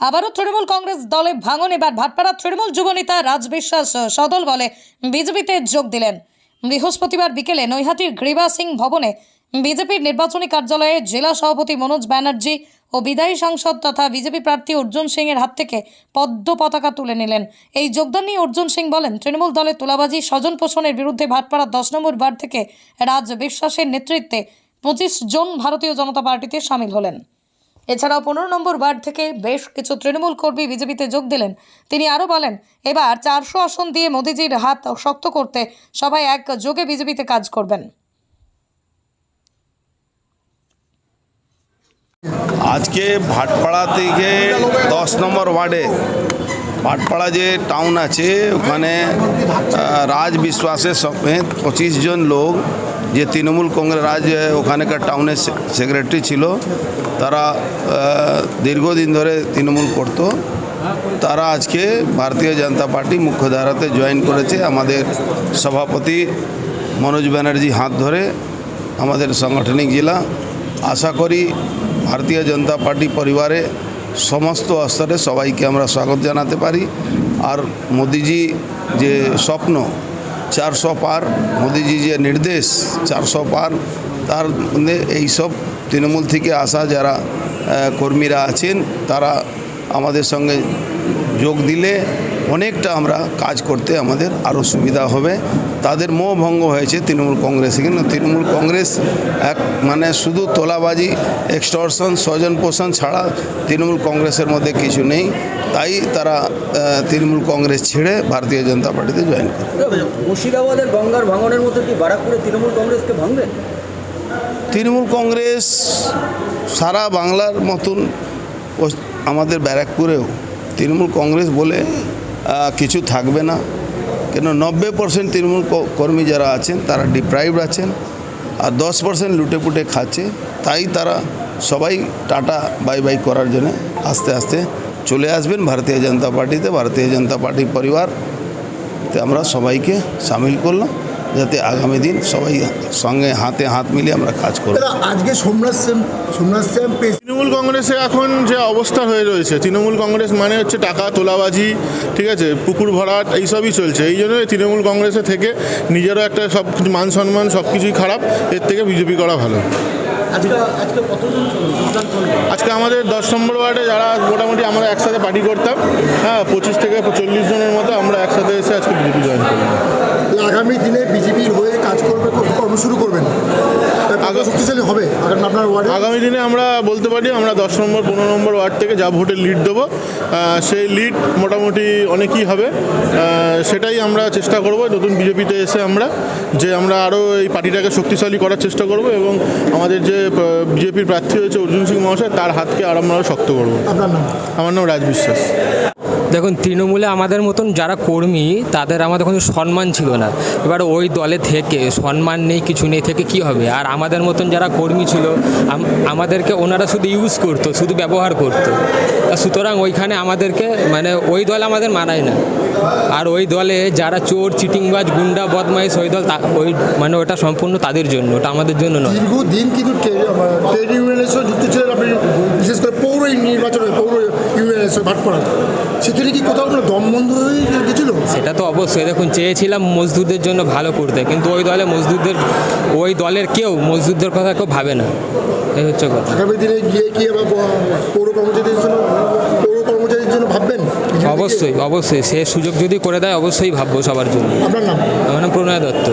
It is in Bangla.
আবারও তৃণমূল কংগ্রেস দলে ভাঙন, এবার ভাটপাড়া তৃণমূল যুবনেতা রাজ বিশ্বাস সদল বলে বিজেপিতে যোগ দিলেন। বৃহস্পতিবার বিকেলে নৈহাটির গ্রীবা সিং ভবনে বিজেপির নির্বাচনী কার্যালয়ে জেলা সভাপতি মনোজ ব্যানার্জি ও বিদায়ী সাংসদ তথা বিজেপি প্রার্থী অর্জুন সিং এর হাত থেকে পদ্ম পতাকা তুলে নিলেন। এই যোগদান নিয়ে অর্জুন সিং বলেন, তৃণমূল দলের তোলাবাজি, স্বজন পোষণের বিরুদ্ধে ভাটপাড়া দশ নম্বর বার থেকে রাজ বিশ্বাসের নেতৃত্বে পঁচিশ জন ভারতীয় জনতা পার্টিতে সামিল হলেন। এছাড়াও পনেরো নম্বর ওয়ার্ড থেকে বেশ কিছু তৃণমূল কর্মী বিজেপিতে যোগ দিলেন। তিনি আরও বলেন, এবার চারশো আসন দিয়ে মোদিজির হাত শক্ত করতে সবাই এক যোগে বিজেপিতে কাজ করবেন। আজকে ভাটপাড়া থেকে দশ নম্বর ওয়ার্ডে, ভাটপাড়া যে টাউন আছে, ওখানে রাজ বিশ্বাসের সমেত পঁচিশ জন লোক, যে তৃণমূল কংগ্রেস, রাজ, ওখানেকার টাউনের সেক্রেটারি ছিল, তারা দীর্ঘদিন ধরে তৃণমূল করতো। তারা আজকে ভারতীয় জনতা পার্টি মুখ্যধারাতে জয়েন করেছে। আমাদের সভাপতি মনোজ ব্যানার্জি হাত ধরে আমাদের সাংগঠনিক জেলা। আশা করি ভারতীয় জনতা পার্টি পরিবারে সমস্ত স্তরে সবাইকে আমরা স্বাগত জানাতে পারি। আর মোদিজি যে স্বপ্ন, চারশো পার, মোদিজি যে নির্দেশ, চারশো পার, তার মধ্যে এইসব তৃণমূল থেকে আসা যারা কর্মীরা আছেন, তারা আমাদের সঙ্গে যোগ দিলে অনেকটা আমরা কাজ করতে আমাদের আরও সুবিধা হবে। তাদের মোহ ভঙ্গ হয়েছে তৃণমূল কংগ্রেসে কিন্তু তৃণমূল কংগ্রেস এক মানে শুধু তোলাবাজি এক্সটর্শন স্বজন পোষণ ছাড়া তৃণমূল কংগ্রেসের মধ্যে কিছু নেই। তাই তারা তৃণমূল কংগ্রেস ছেড়ে ভারতীয় জনতা পার্টিতে জয়েন করে। মুর্শিদাবাদের গঙ্গার ভাঙনের মতো কি বারাকপুরে তৃণমূল কংগ্রেসকে ভাঙবে? তৃণমূল কংগ্রেস সারা বাংলার মতন আমাদের ব্যারাকপুরেও তৃণমূল কংগ্রেস বলে কিছু থাকবে না। কেন নব্বই পার্সেন্ট তৃণমূল কর্মী যারা আছেন, তারা ডিপ্রাইভড আছেন আর দশ পার্সেন্ট লুটেপুটে খাচ্ছে। তাই তারা সবাই টাটা বাই বাই করার জন্য আস্তে আস্তে চলে আসবেন ভারতীয় জনতা পার্টিতে। ভারতীয় জনতা পার্টি পরিবার তে আমরা সবাইকে সামিল করলাম। যাতে আগামী দিন সবাই সঙ্গে হাতে হাত মিলিয়ে আমরা কাজ করব। আজকে সোমনাথ সেন সোমনাথ পেশ তৃণমূল কংগ্রেসে এখন যে অবস্থা হয়ে রয়েছে তৃণমূল কংগ্রেস মানে হচ্ছে টাকা তোলাবাজি ঠিক আছে পুকুর ভরাট এইসবই চলছে। এই জন্য তৃণমূল কংগ্রেসে থেকে নিজেরও একটা সব কিছু মান সম্মান সব কিছুই খারাপ এর থেকে বিজেপি করা ভালো। আজকে আমাদের দশ নম্বর ওয়ার্ডে যারা মোটামুটি আমরা একসাথে পার্টি করতাম হ্যাঁ পঁচিশ থেকে চল্লিশ জনের মতো আমরা একসাথে এসে আজকে বিজেপি জয়েন করলাম। আগামী দিনে বিজেপির হয়ে কাজ করবে কর্ম শুরু করবেন। শক্তিশালী হবে আপনার ওয়ার্ডে? আগামী দিনে আমরা বলতে পারি আমরা দশ নম্বর পনেরো নম্বর ওয়ার্ড থেকে যা ভোটের লিড দেবো সেই লিড মোটামুটি অনেকই হবে। সেটাই আমরা চেষ্টা করব নতুন বিজেপিতে এসে আমরা যে আমরা আরও এই পার্টিটাকে শক্তিশালী করার চেষ্টা করব এবং আমাদের যে বিজেপির প্রার্থী হয়েছে অর্জুন সিং মহাশয় তার হাতকে আরও আমরা শক্ত করব। আপনার নাম? আমার নাম রাজ বিশ্বাস। দেখুন তৃণমূলে আমাদের মতন যারা কর্মী তাদের আমাদের কোনো সম্মান ছিল না এবার ওই দলে থেকে সম্মান নেই কিছু নেই থেকে কি হবে আর আমাদের মতন যারা কর্মী ছিল আমাদেরকে ওনারা শুধু ইউজ করতো শুধু ব্যবহার করতো সুতরাং ওইখানে আমাদেরকে মানে ওই দল আমাদের মানায় না আর ওই দলে যারা চোর চিটিংবাজ গুন্ডা বদমাইশ ওই দল ওই মানে ওটা সম্পূর্ণ তাদের জন্য ওটা আমাদের জন্য নয় দীর্ঘদিন কিন্তু ট্রেড ইউনিয়নের সঙ্গে যুক্ত ছিলেন আপনি বিশেষ করে পৌর নির্বাচনে পৌর ইউনিয়নের সঙ্গে ভাটপাড়া সেখানে কি কোথাও আপনার দম বন্ধ হয়ে গেছিল? সেটা তো অবশ্যই। দেখুন চেয়েছিলাম মজদুরদের জন্য ভালো করতে কিন্তু ওই দলে মজদুরদের ওই দলের কেউ মজদুরদের কথা কেউ ভাবে না। এই হচ্ছে কথা। আগামী দিনে গিয়ে কি আবার পৌর কর্মচারীদের জন্য পৌর কর্মচারীদের জন্য ভাববেন? অবশ্যই অবশ্যই। সে সুযোগ যদি করে দেয় অবশ্যই ভাববো সবার জন্য। আপনার নাম? আমার নাম প্রণয় দত্ত।